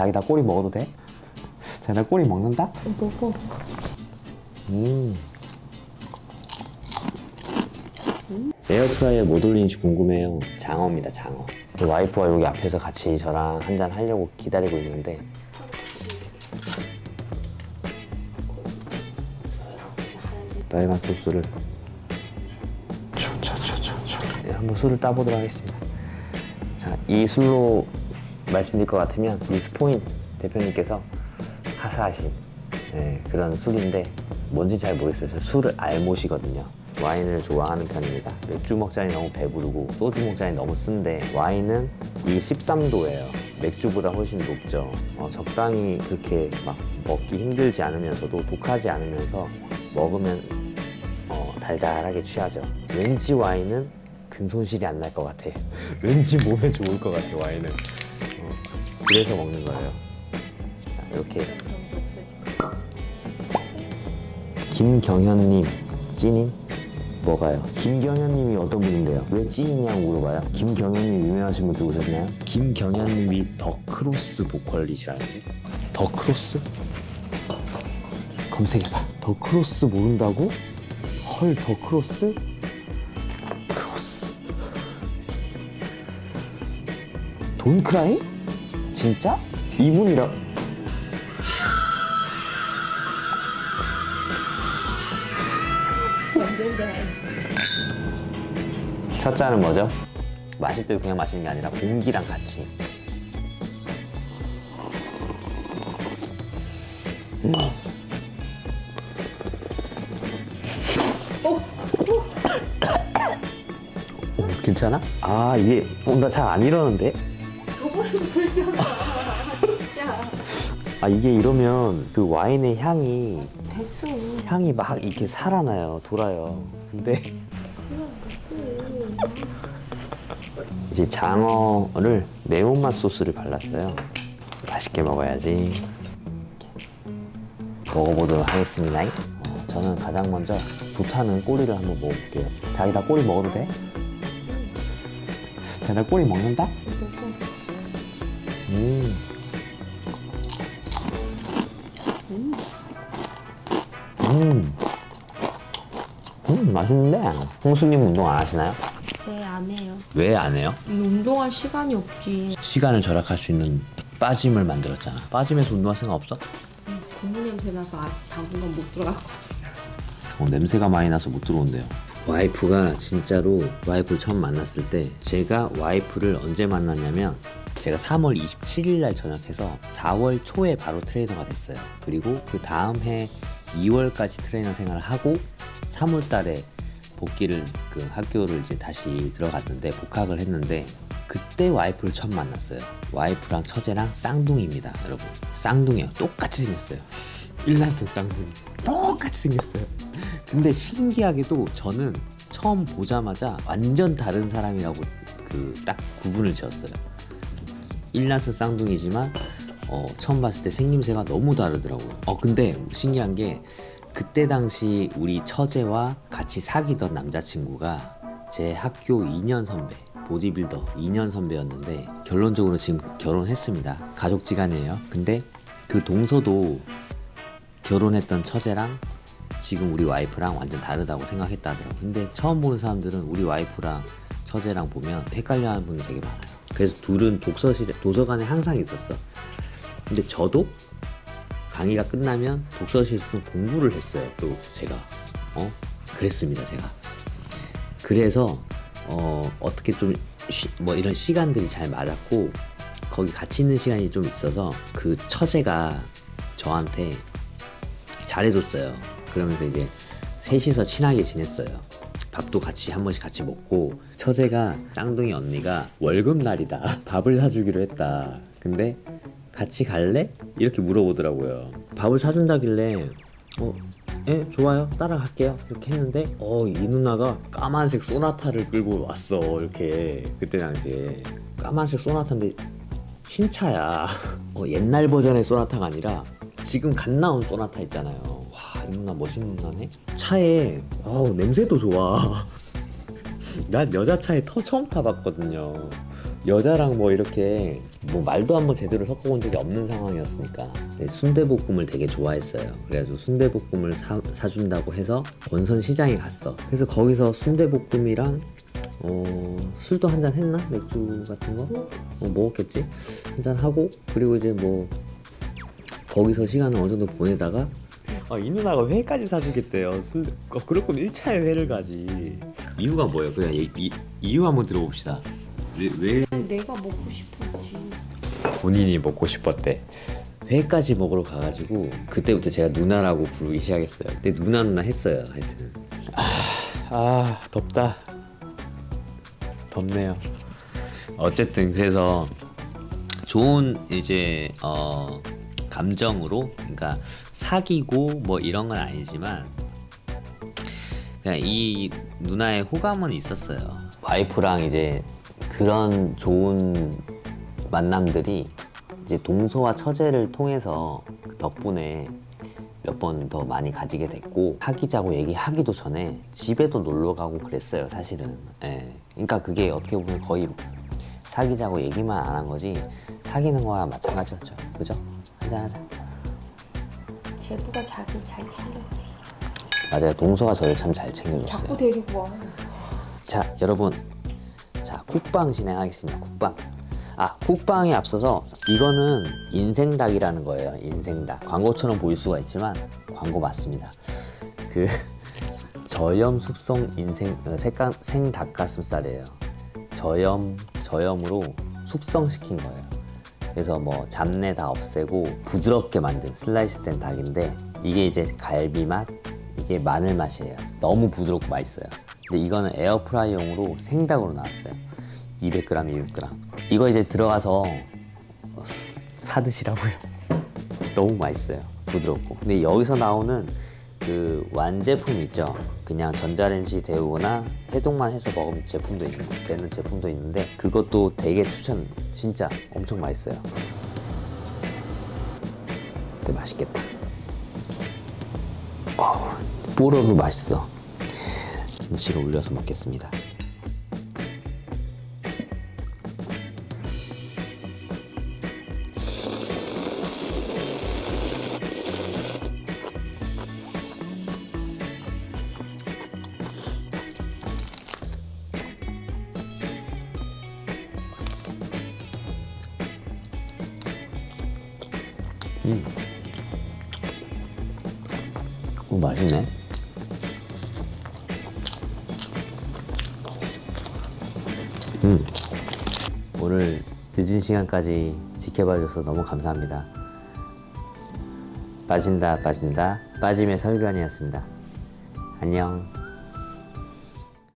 자기 다 꼬리 먹어도 돼? 자기 다 꼬리 먹는다? 먹어. 음. 에어프라이어 뭐 돌리는지 궁금해요. 장어입니다, 장어. 와이프가 여기 앞에서 같이 저랑 한잔 하려고 기다리고 있는데 빨간 소스를 촥촥촥촥촥 네, 한번 술을 따보도록 하겠습니다. 자, 이 술로 말씀드릴 것 같으면 이 스포인 대표님께서 하사하신 네, 그런 술인데 뭔지 잘 모르겠어요. 저 술을 알못이거든요. 와인을 좋아하는 편입니다. 맥주 먹자니 너무 배부르고 소주 먹자니 너무 쓴데 와인은 이게 13도예요. 맥주보다 훨씬 높죠. 어, 적당히 그렇게 막 먹기 힘들지 않으면서도 독하지 않으면서 먹으면 어, 달달하게 취하죠. 왠지 와인은 근손실이 안 날 것 같아. 왠지 몸에 좋을 것 같아 와인은. 어, 그래서 먹는 거예요. 자, 이렇게 김경현님 찐인? 뭐가요? 김경현님이 어떤 분인데요? 왜 찐이냐고 물어봐요? 김경현님 유명하신 분 들어오셨나요? 김경현님이 더 크로스 보컬이시라는데? 더 크로스? 검색해봐. 더 크로스 모른다고? 헐, 더 크로스? 크로스. 돈크라이? 진짜? 이분이라. 첫 잔은 뭐죠? 마실 때 그냥 마시는 게 아니라 공기랑 같이. 음. 어, 괜찮아? 아 이게 뭔가 잘안 이러는데? 저번에. 아 이게 이러면 그 와인의 향이 됐어. 향이 막 이렇게 살아나요 돌아요 근데 이제 장어를 매운맛 소스를 발랐어요 맛있게 먹어야지 먹어보도록 하겠습니다 어, 저는 가장 먼저 좋다는 꼬리를 한번 먹어볼게요 자기 다 꼬리 먹어도 돼? 자기 다 꼬리 먹는다? 음. 음. 음, 맛있는데. 홍수님 운동 안 하시나요? 네, 안 해요. 왜 안 해요? 이 운동할 시간이 없지. 시간을 절약할 수 있는 빠짐을 만들었잖아. 빠짐에서 운동할 생각 없어? 고무 냄새 나서 아, 당분간 못 들어가. 어, 냄새가 많이 나서 못 들어온대요. 와이프가 진짜로 와이프를 처음 만났을 때 제가 와이프를 언제 만났냐면 제가 3월 27일 날 전역해서 4월 초에 바로 트레이너가 됐어요. 그리고 그 다음 해 2월까지 트레이너 생활을 하고 3월 달에 복귀를 그 학교를 이제 다시 들어갔는데 복학을 했는데 그때 와이프를 처음 만났어요. 와이프랑 처제랑 쌍둥이입니다, 여러분. 쌍둥이요. 똑같이 생겼어요. 일란성 쌍둥이. 똑같이 생겼어요. 근데 신기하게도 저는 처음 보자마자 완전 다른 사람이라고 그 딱 구분을 지었어요. 일란성 쌍둥이지만 어, 처음 봤을 때 생김새가 너무 다르더라고요. 어 근데 신기한 게 그때 당시 우리 처제와 같이 사귀던 남자친구가 제 학교 2년 선배 보디빌더 2년 선배였는데 결론적으로 지금 결혼했습니다. 가족지간이에요. 근데 그 동서도 결혼했던 처제랑 지금 우리 와이프랑 완전 다르다고 생각했다더라고. 근데 처음 보는 사람들은 우리 와이프랑 처제랑 보면 헷갈려 하는 분이 되게 많아요. 그래서 둘은 독서실에 도서관에 항상 있었어. 근데 저도 강의가 끝나면 독서실에서 좀 공부를 했어요. 또 제가 어 그랬습니다. 제가 그래서 어 어떻게 좀 뭐 이런 시간들이 잘 맞았고 거기 같이 있는 시간이 좀 있어서 그 처제가 저한테 잘해줬어요. 그러면서 이제 셋이서 친하게 지냈어요. 밥도 같이 한 번씩 같이 먹고 처제가 쌍둥이 언니가 월급 날이다 밥을 사주기로 했다. 근데 같이 갈래? 이렇게 물어보더라고요. 밥을 사준다길래 어, 예, 좋아요. 따라갈게요. 이렇게 했는데 어, 이 누나가 까만색 소나타를 끌고 왔어. 이렇게 그때 당시에 까만색 소나타인데 신차야. 어, 옛날 버전의 소나타가 아니라 지금 갓 나온 소나타 있잖아요. 누나 멋있는 누나네. 차에 어우, 냄새도 좋아. 난 여자 차에 터 처음 타봤거든요. 여자랑 뭐 이렇게 뭐 말도 한번 제대로 섞어본 적이 없는 상황이었으니까 네, 순대볶음을 되게 좋아했어요. 그래가지고 순대볶음을 사, 사준다고 해서 권선 시장에 갔어. 그래서 거기서 순대볶음이랑 어, 술도 한 잔 했나? 맥주 같은 거? 어, 먹었겠지? 한 잔 하고 그리고 이제 뭐 거기서 시간을 어느 정도 보내다가 아, 이 누나가 회까지 사주겠대요. 술, 어, 그럴 거면 1차에 회를 가지. 이유가 뭐예요? 그냥 이, 이, 이유 한번 들어봅시다. 왜, 왜 내가 먹고 싶었지. 본인이 먹고 싶었대? 회까지 먹으러 가가지고 그때부터 제가 누나라고 부르기 시작했어요. 근데 누나 누나 했어요. 하여튼 아, 아 덥다. 덥네요. 어쨌든 그래서 좋은 이제 어 감정으로 그러니까 사귀고 뭐 이런 건 아니지만 그냥 이 누나의 호감은 있었어요. 와이프랑 이제 그런 좋은 만남들이 이제 동서와 처제를 통해서 그 덕분에 몇 번 더 많이 가지게 됐고 사귀자고 얘기하기도 전에 집에도 놀러 가고 그랬어요 사실은 예. 그러니까 그게 어떻게 보면 거의 사귀자고 얘기만 안 한 거지 사귀는 거와 마찬가지였죠 그죠? 한잔하자 제부가 자기 잘 챙겼지. 맞아요. 동서가 저를 참잘 챙겨줬어요. 데리고 와. 자 여러분. 자 쿡방 진행하겠습니다. 쿡방. 아 쿡방에 앞서서 이거는 인생닭이라는 거예요. 인생닭. 광고처럼 보일 수가 있지만 광고 맞습니다. 그 저염 숙성 인생 어, 색감 생 닭가슴살이에요. 저염 저염으로 숙성시킨 거예요 그래서 뭐 잡내 다 없애고 부드럽게 만든 슬라이스 된 닭인데 이게 이제 갈비 맛 이게 마늘 맛이에요. 너무 부드럽고 맛있어요. 근데 이거는 에어프라이용으로 생닭으로 나왔어요. 200g 200g 이거 이제 들어가서 사 드시라고요. 너무 맛있어요. 부드럽고. 근데 여기서 나오는 그 완제품 있죠? 그냥 전자레인지 데우거나 해동만 해서 먹으면 제품도 있는 되는 제품도 있는데 그것도 되게 추천 진짜 엄청 맛있어요. 근데 맛있겠다. 뽀로도 맛있어. 김치를 올려서 먹겠습니다 오 맛있네. 음. 오늘 늦은 시간까지 지켜봐줘서 너무 감사합니다. 빠진다 빠진다. 빠짐의 설교환이었습니다. 안녕